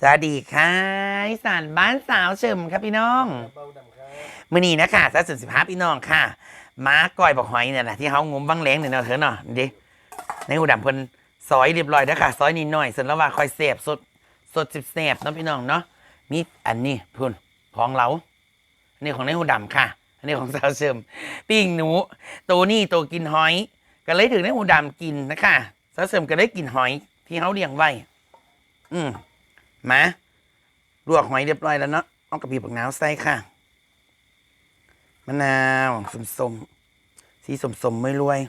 สวัสดีค่ะอีสานบ้านสาวเฉิมครับพี่น้องเบาดำครับมื่อนี้นะคะสัดส่วนสิบห้าพี่น้องค่ะม้าก้อยบอกหอยเนี่ยนะที่เขางมบังแหลงเนี่ยเนาะเถอะเนาะเดิในหูดำเพิ่นซอยเรียบร้อยแล้วค่ะซอยนิดหน่อยส่วนแล้วว่าคอยเสบสดสดสิบเสบเนาะพี่น้องเนาะมีอันนี้พุ่นของเราอันนี้ของในหูดำค่ะ อันนี้ของสาวเฉิมปิ้งหนูตัวนี้ตัวกินหอย ก็เลยถึงในหูดำกินนะคะสาวเฉิมก็เลยกินหอยที่เขาเลี้ยงไว้ อืม มาลวกหอยเรียบร้อยแล้วเนาะเอากระปิบักนาวใส่ค่ะ มะนาวสมสมๆสีสมสมๆไม่รวย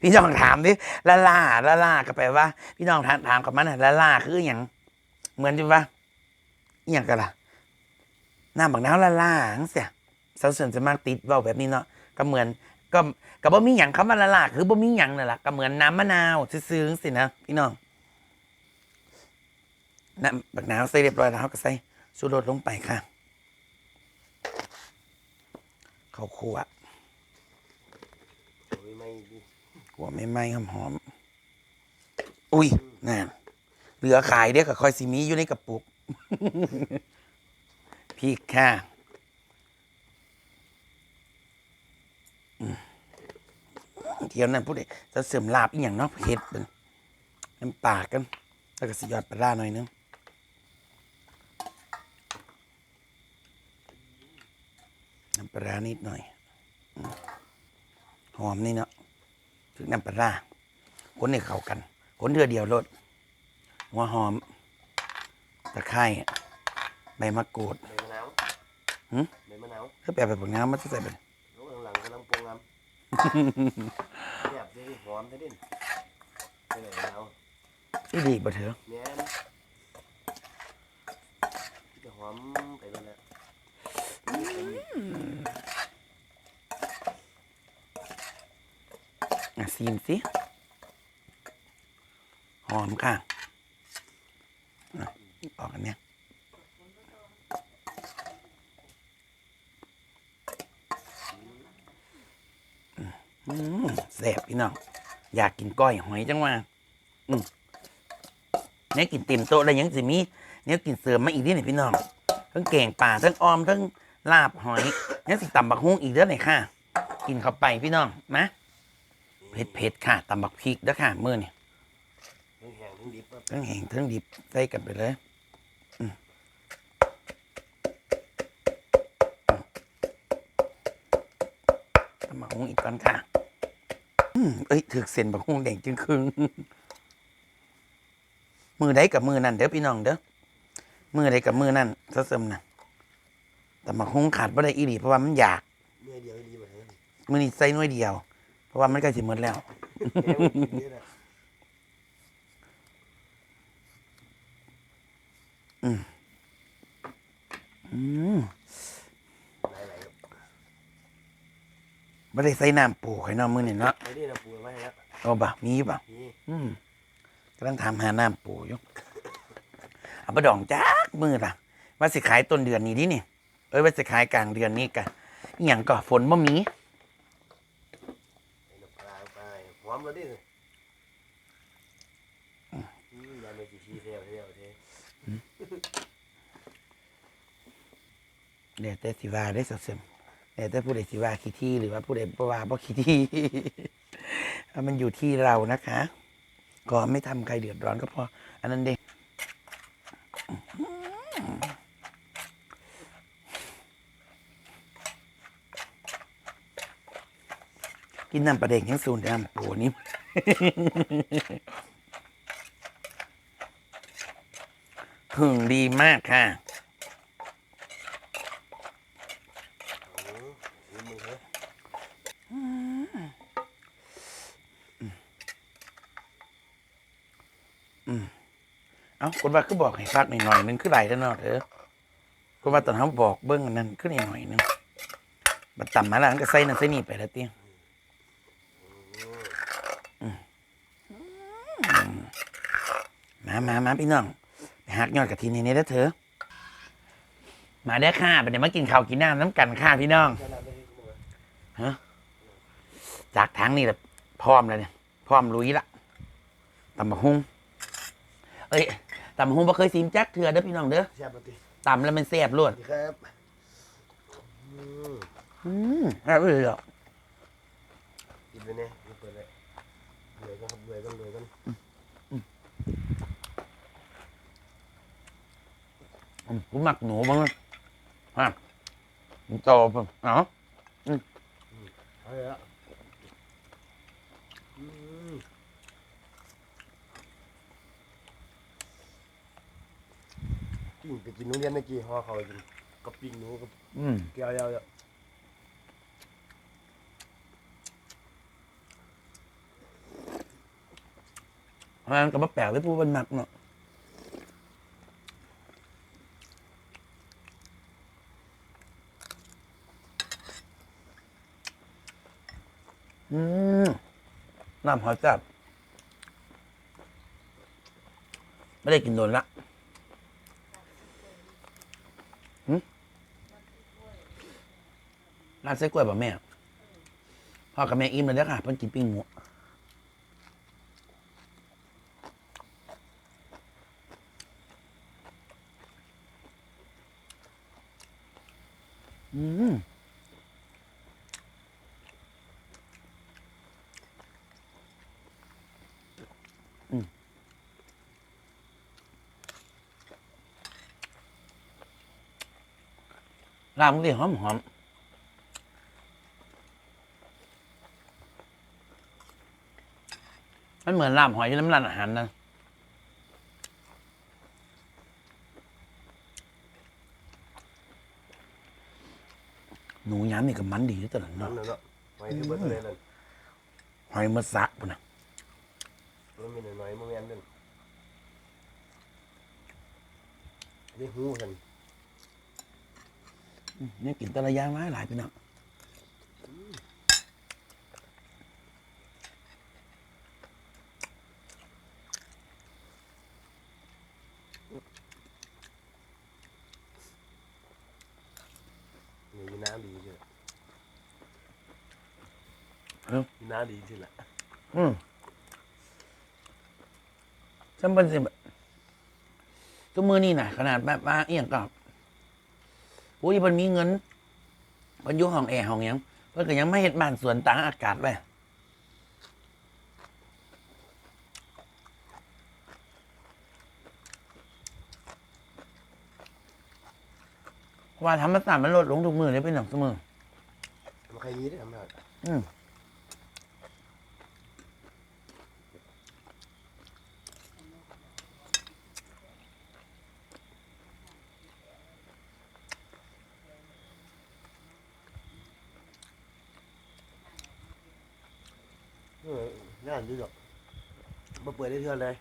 พี่น้องถามดิละล่าละล่าก็แปลว่า พี่น้องถามถามกับมันนะละล่าคืออย่างเหมือนที่ว่าอย่างกันล่ะน้ำบักน้าวละล่าจังเสียสาวสริมจะมากติดเว้าแบบนี้เนาะก็เหมือนก็ก็บ่มีหยังคำว่าละล่าคือบ่มีหยังนั่นแหละก็เหมือนน้ำมะนาว ซื้อๆสินะพี่น้อง น้ำบักนาวใส่เรียบร้อยแล้วเราก็ใส่ชูรสลงไปค่ะข้าวคั่วโอ้ยไม่ดีคั่วไม่ไหม้หอมหอม อุ้ยนั่นเหลือขายเด้อกับคอยซีมีอยู่ในกระปุกพริกค่ะเที่ยวนั้นพูดเลยจะเสริมลาบอีกอย่างเนาะเผ็ดเป็นน้ำปากกัน แล้วก็สิยอดปลาร้าหน่อยนึง น้ำปลาร้านิดหน่อย หอมนี่เนาะถึงน้ำปลาร้าคนให้เข้ากัน คนเดือเดียวรสหัวหอม ตะไคร้ใบมะกรูดใบมะนาวหืมใบมะนาวถ้าแบบแบบน้ำมันจะใส่เป็นลูกหลังๆกำลังปรุงงามแบบนี้หอมได้ดินใบมะนาวที่ดีบ่เถอะแม่นจะหอมไปแล้วแหละ อะ ซีมสิหอมค่ะอะออกอันเนี้ยอืมแซ่บพี่น้อง อยากกินก้อยหอยจังว่าอืมเนี่ยกินเต็มโต๊ะแล้วยังสิมีเนี่ยกินเสริมมาอีกนิดหน่อยพี่น้อง ทั้งแกงป่าทั้งออมทั้งลาบหอยเนี่ยสิตำบักฮุ้งอีกเด้อหน่อยค่ะ กินเข้าไปพี่น้องมา เผ็ดเผ็ดๆค่ะตำบักพริกเด้อค่ะมื้อนี่ทั้งแห้งทั้งดิบครับทั้งแห้งทั้งดิบใส่กันไปเลยอืมตำบักฮุ้งอีกก่อนค่ะอืมเอ้ยถือเส้นบักฮุ้งแดงจึงครึ่งมือใดกับมือนั่นเด้อพี่น้องเด้อมือใดกับมือนั่นซะเสริมนะแต่บักฮุ้งขาดบ่ได้อีหลีเพราะว่ามันอยากเนื้อเดียวดีกว่าเนื้อมือนี้ใส่หน่วยเดียว เพราะว่ามันใกล้สิหมดแล้วเนื้อนะอืมหลายๆครับไม่ได้ใส่น้ำปูไข่น้องมือนี่เนาะไม่ได้นะปูไว้ให้แล้วเอาบ่ะมีบ่ะนี่อืมกำลังทำหาน้ำปูอยู่เอาไปดองจักมือล่ะ ว่าสิขายต้นเดือนนี้ดินี่ เอ้ยว่าสิขายกลางเดือนนี้กันอหย่างก็ฝนบ่มี ใส่น้ำปลาไปหอม แล้วดิอืมยาเมจิชีเทียวเทียวเทียวเดี๋ยวแต่สิว่าได้สักเสริมเดี๋ยวแต่ผู้ใดสิว่าขี้ที่หรือว่าผู้ใดบ่ว่าบ่ขี้ที่มันอยู่ที่เรานะคะ ก็ไม่ทำใครเดือดร้อนก็พอ อันนั้นเด้ กินน้ำปลาเด็กยังสูนน้ำปูนี่หึงดีมากค่ะเอ้าคนว่าก็บอกให้พักหน่อยๆนึงคือไหลแล้วเนาะเถอะคนว่าตอนเขาบอกเบิ้งอันนั้นขึ้นหน่อยนึงบัดต่ำมาแล้วก็ใส่นั่นใส่นี่ไปแล้วเตี้ยอืม มามามาพี่น้องไปหักยอดกะทินี่นี่เด้อเถอะมาได้อค่ะไปเดี๋ยวมากินข้าวกินน้ำน้ำกันค่ะพี่น้องจะนำไปให้คุณหมอจากทางนี่แหละพร้อมแล้วเนี่ย พร้อมลุยละตำบักฮุ้งเอ้ยตตำหงบ่เคยซิมแจ็คเถื่อเด้อพี่น้องเด้อแซ่บปะติตำแล้วมันแซ่บรวสดวัสดีครับอืมอืมแซ่บเลยอะกินไปเนี่ยเปิดเลยรวยกันครับรวยกันรวยกัน อืม ผมหมักหนูบ้างนะฮะมันโตผมเนาะเอาเลยละอืมปิ้งไปกินโรงเรียนเมื่อกี้ห่อเขาวไปกินกับปิ้งหนูกับอืมเกี๊ยวยาวๆ มันก็มาแปลกเลยพูดมันหมักเนาะ อืมน้ำหอยจับไม่ได้กินโดนละร้านไส้กล้วยป่ะแม่ พ่อกับแม่อิ่มเลยเด้อค่ะเพิ่นกินปิ้งหมูอืม รามก็ดีหอมหอมมันเหมือนลาบหอยที่น้ำร้านอาหารนะหนูย้ำนี่กับมันดีตลอดนั่เนาะนน่ะเนาะไว้ที่เบิดเลยนั่นหอยมาสักปุ่นนะมันมีหน่อยๆโมเมนต์นึงนี่หูกันอืม นี่กินแตะละอย่างหลายหลายพี่น้องนี่น้ำดีใช่ไหมเอ้าน้ำดีที่ละอืมจำเป็นสิแบบทุกมือนี่นะขนาดแบบว่าเอียงกับ ผู้ที่มันมีเงินมันอยู่ห้องแอร์ห้องหยังเพื่อนก็ยังไม่เห็นบ้านสวนต่างอากาศไว้ว่าธรรมศาสตร์มันลดลงทุกมือเลยเป็นหนังเสมอมันใครมีได้ทำได้อืม เอ อน่าดีหรอกมาเปิดได้เท่าเลย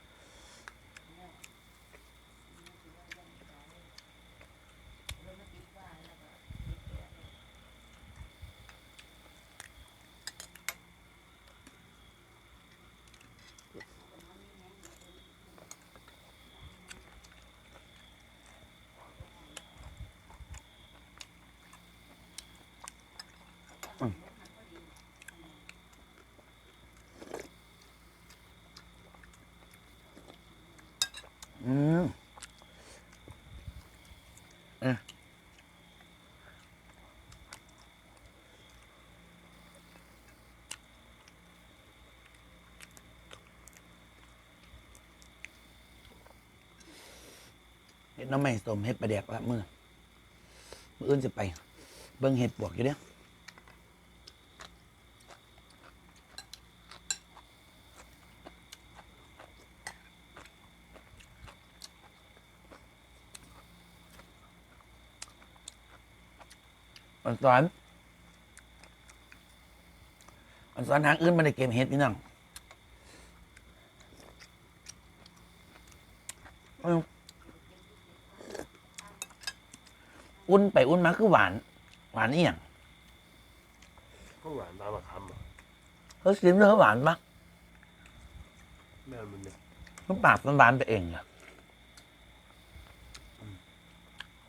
เห็ดน้ำไม่สมเห็ดประเดกละมือมืออื่นจะไป เบิ่งเห็ดปวกอยู่เด้ออันสอนอันสอนทางอื่นมาได้เก็บเห็ดพี่น้องเอา อุ่นไปอุ่นมาคือหวาน หวานนี่อย่างข้าวหวานตามมาคำอะเขาซิมเนื้อหวานปะแม่มันเนี่ยมันปากมันหวานไปเองเหรอ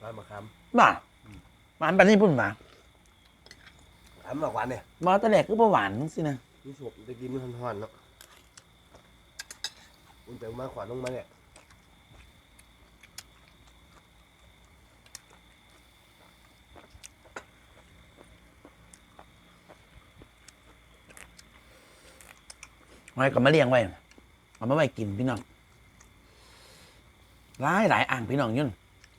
ตามมาคบ้าหวานไปานนี่พุ่นมาำคำมากหวานเนี่ยบอตะแหลกคือบ่หวานสินะนี่สุกจะกินมันห่อนๆเนาะอุ่นแต่มาขวานลงมาเนี่ย หอยก็มาเลี้ยงไว้เอามาไว้กินพี่น้องหลายหลายอ่างพี่น้องยุ่น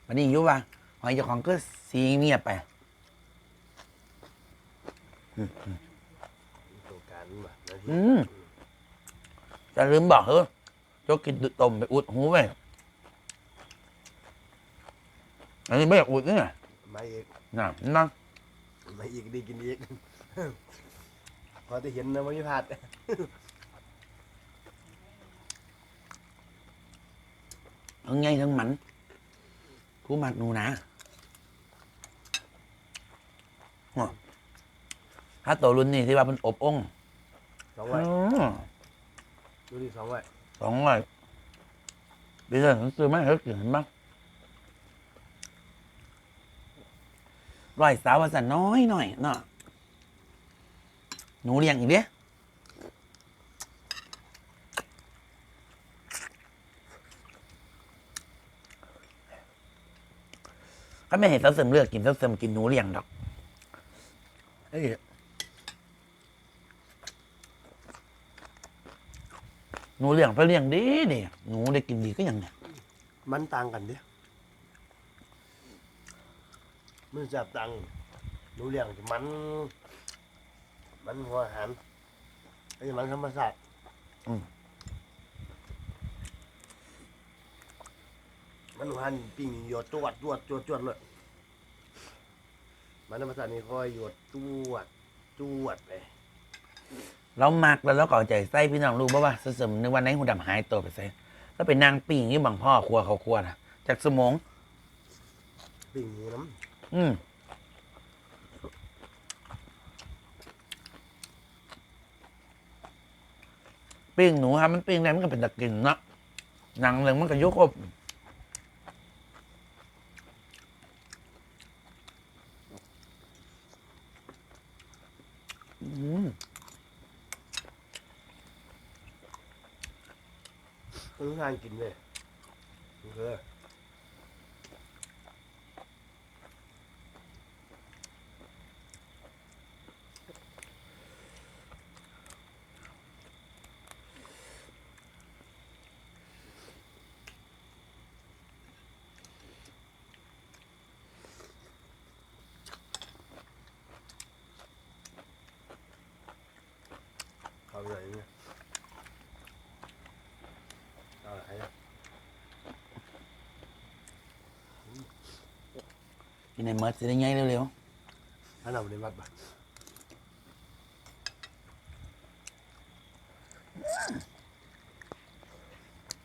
วันนี้อยุว่าหอยเจ้าของก็สีเงียบไปตัวการมานะอืมจะลืมบอกเฮ้ยโจกกินต้มไปอุดหูไปอันนี้ไม่อยากอุดนี่ไงมาอีกน่ะนั่งมาอีกดีกินอีกพอจะเห็นนะว่าไม่พลาด ทั้งไงทั้งหมันผู้มักหนูนะอ้อถ้าตัวรุ่นนี้ที่ว่าเป็นอบองค์สองไว้อืมดูดิสองไว้สองร้อยปีเดียวผมซื้อมาให้เขากินเห็นบ้างร้อยสาวว่าสันน้อยหน่อยเนาะหนูเลี้ยงอีกเด้ ก็ไม่เห็นสาวเสริมเลือกกินสาวเสริมกินหนูเลี้ยงดอกเอ้ยหนูเลี้ยงไปเลี้ยงดีดิหนูได้กินดีก็ยังเนี่ยมันต่างกันเด้มันจับตังรู้เรื่องที่มัน มันหัวอาหารไอ้มันธรรมชาติมันหั วอาหารปิ้งหยดจวดจวดจวดจวดเลยมันธรรมชาตินี่คอยหยดจวดจวดไปเรามักแล้วเราก็เอาใจใส่พี่น้องรู้บ่ว่าสมนึกวันไหนหูดำหายตัวไปใส่แล้วไปนั่งปิ้งอยู่บางพ่อครัวเขาครัวนะจากสมองปิ้งหมูน้อืมปิ้งหนูครับมันปิ้งได้มันก็เป็นตะกินเนาะหนังเลยมันก็ยกอบำมันทานกินเลยโอเคเข้าไปไหนเนี่ยเอาอะไรนะ กิ นในเมิร์ดสิได้ไงเร็วถ้าเราในวัดบ่ๆ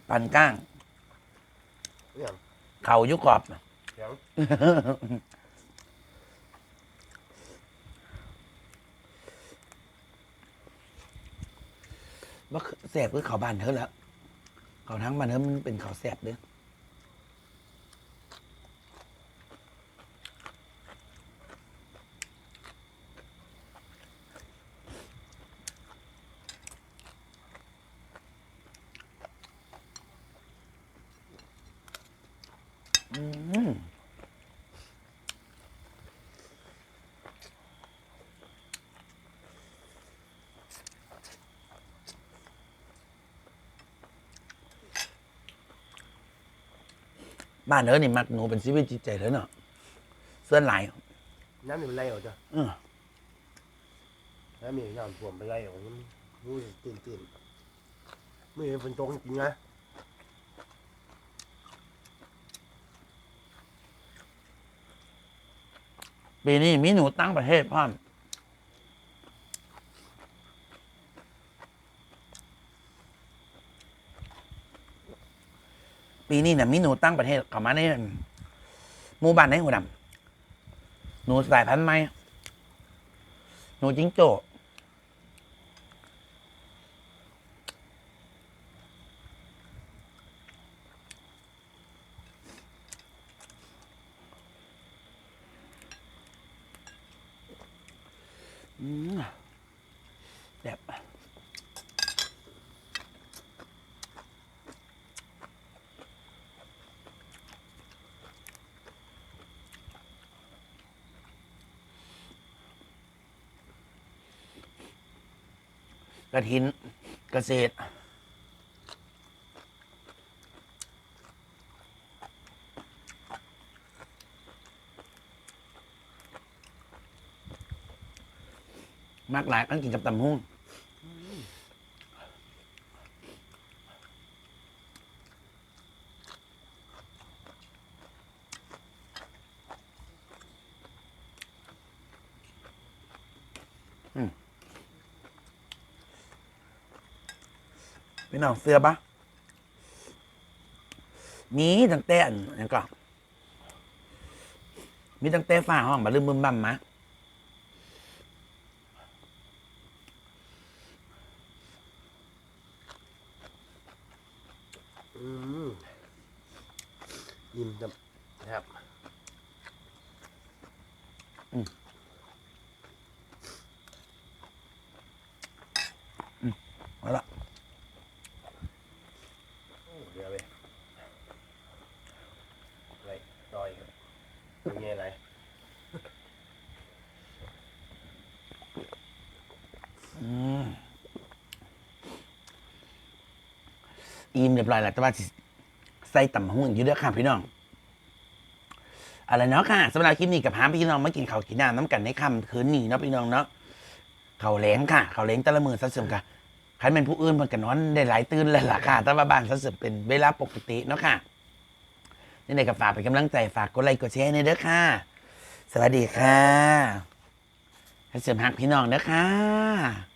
ปันก้าง อย่างเข่ายุกกรอบน่ะเสียงว่าแสบคือเขาบานเธอแล้วเขาทั้งบานเธอมันเป็นเขาแสบเด้อ บ้านเธอนี่มักหนูเป็นชีวิตจิตใจเธอเนาะเสื้อหลายน้ำนี่มันไหลออกจ้ะเออน้ำมีน้ำท่วมไปไหลออกมันรู้สึกตื่นตื่นไม่เห็นฝนตกจริงๆนะ ปีนี้มีหนูตั้งประเทศพ่อมปีนี้เนี่ยมีหนูตั้งประเทศเข้ามาในหมู่บ้านในหัวดำหนูสายพันธุ์ไหมหนูจิงโจ้ แบบกระถินเกษตร มากหลายต้องกินกับตำหุ้งพี่น้องเสื้อปะมีตั้งแต่อันนั้นก็มีตั้งแต่ฝ้าห้องบาลืมบึมบั่มมะ ยิ้มจับครับเอาละโอ้เดี๋ยวไปอะไรต่อยครับเป็นไงไรอืมอิ่มเรียบร้อยแล้วแต่ว่าสิใส่ต่ำหุ้งอยู่เด้วยค่ะพี่น้อง อะไรเนาะค่ะสำหรับคลิปนี้กับพามพี่น้องมากินข้าวกินน้ำน้ำกันในคำคืนนี้เนาะพี่น้องเนาะเขาวแหลงค่ะ เขาวแหลงต่ละมือสัดส่วนค่ะใครเป็นผู้อื่นมันก็นอนได้หลายตื่นเลยล่ะค่ะแต่ว่าบ้านสัดส่วนเป็นเวลาปกติเนาะค่ะนี่ในกับฝากเป็นกำลังใจฝากกดไลค์กดแชร์ในเด้อค่ะ สวัสดีค่ะให้เสริมหักพี่น้องเด้อค่ะ